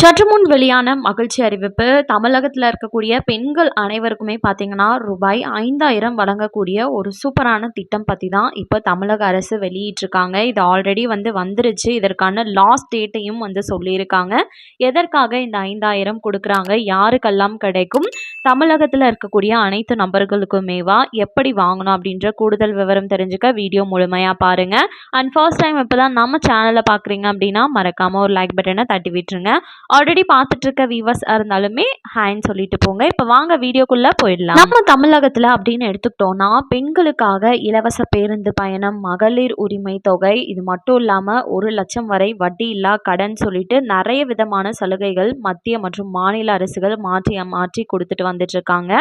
சற்று முன் வெளியான மகிழ்ச்சி அறிவிப்பு தமிழகத்தில் இருக்கக்கூடிய பெண்கள் அனைவருக்குமே பார்த்தீங்கன்னா ரூபாய் ஐந்தாயிரம் வழங்கக்கூடிய ஒரு சூப்பரான திட்டம் பற்றி தான் இப்போ தமிழக அரசு வெளியிட்டிருக்காங்க. இது ஆல்ரெடி வந்து வந்துருச்சு. இதற்கான லாஸ்ட் டேட்டையும் வந்து சொல்லியிருக்காங்க. எதற்காக இந்த ஐந்தாயிரம் கொடுக்குறாங்க? யாருக்கெல்லாம் கிடைக்கும்? தமிழகத்தில் இருக்கக்கூடிய அனைத்து நபர்களுக்குமேவா? எப்படி வாங்கணும்? அப்படின்ற கூடுதல் விவரம் தெரிஞ்சுக்க வீடியோ முழுமையாக பாருங்கள் அண்ட் ஃபர்ஸ்ட் டைம் இப்போ தான் நம்ம சேனலை பார்க்குறீங்க அப்படின்னா மறக்காமல் ஒரு லைக் பட்டனை தட்டி விட்டுருங்க. ஆல்ரெடி பார்த்துட்டு இருக்க வியூவர்ஸ் இருந்தாலுமே ஹேன்னு சொல்லிட்டு போங்க. இப்போ வாங்க வீடியோக்குள்ளே போயிடலாம். நம்ம தமிழகத்தில் அப்படின்னு எடுத்துக்கிட்டோம்னா பெண்களுக்காக இலவச பேருந்து பயணம் மகளிர் உரிமை தொகை இது மட்டும் இல்லாமல் ஒரு லட்சம் வரை வட்டி இல்லா கடன் சொல்லிட்டு நிறைய விதமான சலுகைகள் மத்திய மற்றும் மாநில அரசுகள் மாற்றி மாற்றி கொடுத்துட்டு வந்துட்டு இருக்காங்க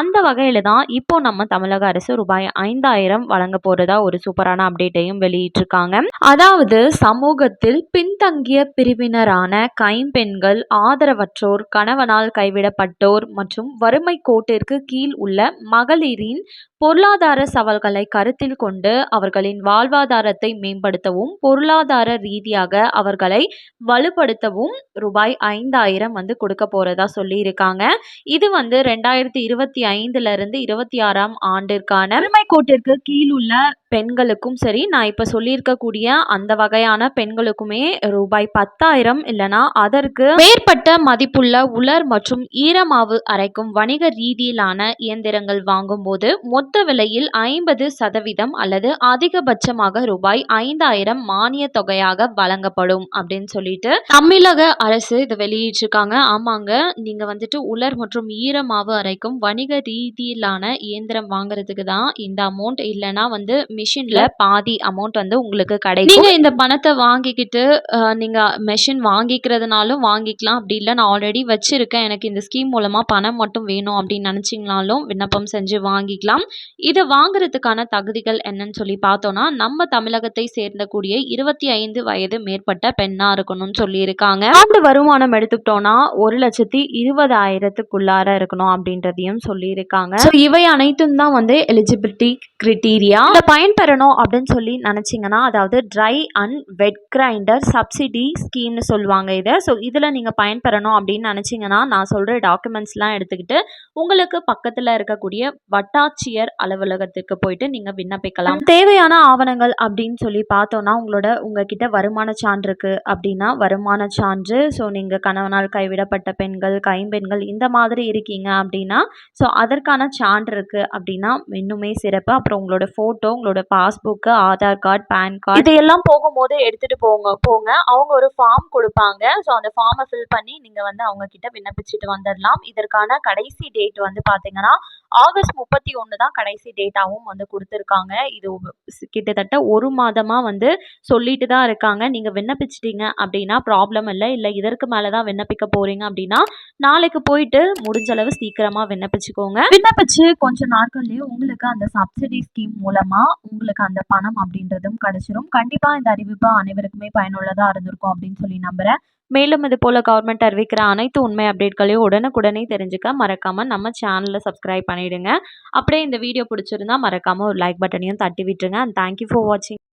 அந்த வகையில் தான் இப்போ நம்ம தமிழக அரசு ரூபாய் ஐந்தாயிரம் வழங்க போறதா ஒரு சூப்பரான அப்டேட்டையும் வெளியிட்டிருக்காங்க. அதாவது சமூகத்தில் பின்தங்கிய பிரிவினரான கைம்பெண் பெண்கள் ஆதரவற்றோர் கணவனால் கைவிடப்பட்டோர் மற்றும் வறுமை கோட்டிற்கு கீழ் உள்ள மகளிரின் பொருளாதார சவால்களை கருத்தில் கொண்டு அவர்களின் வாழ்வாதாரத்தை மேம்படுத்தவும் பொருளாதார ரீதியாக அவர்களை வலுப்படுத்தவும் ரூபாய் ஐந்தாயிரம் வந்து கொடுக்க போறதா சொல்லியிருக்காங்க. இது வந்து ரெண்டாயிரத்தி இருபத்தி ஐந்துல இருந்து இருபத்தி ஆறாம் ஆண்டிற்கான வறுமை கோட்டிற்கு கீழ் உள்ள பெண்களுக்கும் சரி நான் இப்போ சொல்லியிருக்கக்கூடிய அந்த வகையான பெண்களுக்குமே ரூபாய் பத்தாயிரம் இல்லைனா அதற்கு மேற்பட்ட மதிப்புள்ள உலர் மற்றும் ஈரமாவு அரைக்கும் வணிக ரீதியிலான இயந்திரங்கள் வாங்கும்போது மொத்த விலையில் ஐம்பது சதவீதம் அல்லது அதிகபட்சமாக ரூபாய் ஐந்தாயிரம் மானிய தொகையாக வழங்கப்படும் அப்படின்னு சொல்லிட்டு தமிழக அரசு இதை வெளியிட்டிருக்காங்க. ஆமாங்க நீங்க வந்துட்டு உலர் மற்றும் ஈரமாவு அரைக்கும் வணிக ரீதியிலான இயந்திரம் வாங்குறதுக்கு தான் இந்த அமௌண்ட் இல்லைன்னா வந்து மிஷினில் பாதி அமௌண்ட் வந்து உங்களுக்கு கிடைக்கும். நீங்கள் இந்த பணத்தை வாங்கிக்கிட்டு நீங்கள் மெஷின் வாங்கிக்கிறதுனாலும் வாங்கிக்கலாம். அப்படி இல்லை நான் ஆல்ரெடி வச்சுருக்கேன். எனக்கு இந்த ஸ்கீம் மூலமாக பணம் மட்டும் வேணும் அப்படின்னு நினச்சிங்கனாலும் விண்ணப்பம் செஞ்சு வாங்கிக்கலாம். இதை வாங்குறதுக்கான தகுதிகள் என்னன்னு சொல்லி பார்த்தோன்னா நம்ம தமிழகத்தை சேர்ந்த கூடிய இருபத்தி ஐந்து வயது மேற்பட்ட பெண்ணாக இருக்கணும்னு சொல்லியிருக்காங்க. ஆண்டு வருமானம் எடுத்துக்கிட்டோன்னா ஒரு லட்சத்தி இருபதாயிரத்துக்குள்ளார இருக்கணும் அப்படின்றதையும் சொல்லியிருக்காங்க. ஸோ இவை அனைத்தும் தான் வந்து எலிஜிபிலிட்டி கிரிட்டீரியா இந்த பயன்பெறணும் அப்படின்னு சொல்லி நினச்சிங்கன்னா அதாவது dry and wet grinder subsidy ஸ்கீம்னு சொல்லுவாங்க இதை. ஸோ இதில் நீங்கள் பயன்பெறணும் அப்படின்னு நினச்சிங்கன்னா நான் சொல்கிற டாக்குமெண்ட்ஸ்லாம் எடுத்துக்கிட்டு உங்களுக்கு பக்கத்தில் இருக்கக்கூடிய வட்டாட்சியர் அலுவலகத்துக்கு போயிட்டு நீங்கள் விண்ணப்பிக்கலாம். தேவையான ஆவணங்கள் அப்படின்னு சொல்லி பார்த்தோன்னா உங்களோட உங்ககிட்ட வருமான சான்று இருக்குது அப்படின்னா வருமான சான்று ஸோ நீங்கள் கணவனால் கைவிடப்பட்ட பெண்கள் கைம்பெண்கள் இந்த மாதிரி இருக்கீங்க அப்படின்னா ஸோ அதற்கான சான்று இருக்குது அப்படின்னா இன்னுமே சிறப்பு. அப்புறம் உங்களோட ஃபோட்டோ உங்களோட passbook Aadhaar card PAN card இதையெல்லாம் போகும்போது எடுத்துகிட்டு போங்க போங்க. அவங்க ஒரு ஃபார்ம் கொடுப்பாங்க. ஸோ அந்த ஃபார்மை ஃபில் பண்ணி நீங்கள் வந்து அவங்க கிட்ட விண்ணப்பிச்சுட்டு வந்துடலாம் இதற்கான கடைசி டேட் வந்து பார்த்தீங்கன்னா ஆகஸ்ட் முப்பத்தி ஒன்று தான் கடைசி டேட்டாவும் வந்து கொடுத்துருக்காங்க. இது கிட்டத்தட்ட ஒரு மாதமாக வந்து சொல்லிட்டு தான் இருக்காங்க. நீங்கள் விண்ணப்பிச்சிட்டீங்க அப்படின்னா ப்ராப்ளம் இல்லை. இல்லை இதற்கு மேலே தான் விண்ணப்பிக்க போகிறீங்க அப்படின்னா நாளைக்கு போயிட்டு முடிஞ்ச அளவு சீக்கிரமாக விண்ணப்பிச்சுக்கோங்க. விண்ணப்பிச்சு கொஞ்சம் நாட்கள்லேயே உங்களுக்கு அந்த சப்சிடி ஸ்கீம் மூலமாக உங்களுக்கு அந்த பணம் அப்படின்றதும் கிடைச்சிரும். கண்டிப்பாக இந்த அறிவிப்பு அனைவருக்குமே பயனுள்ளதாக இருந்திருக்கும் அப்படின்னு சொல்லி நம்புகிறேன் மேலும் இது போல் கவர்மெண்ட் அறிவிக்கிற அனைத்து உண்மை அப்டேட்களையும் உடனுக்குடனே தெரிஞ்சுக்க மறக்காமல் நம்ம சேனலில் சப்ஸ்கிரைப் பண்ணிவிடுங்க அப்படியே இந்த வீடியோ பிடிச்சிருந்தா மறக்காமல் ஒரு லைக் பட்டனையும் தட்டி விட்டுருங்க. அண்ட் தேங்க்யூ ஃபார் வாட்சிங்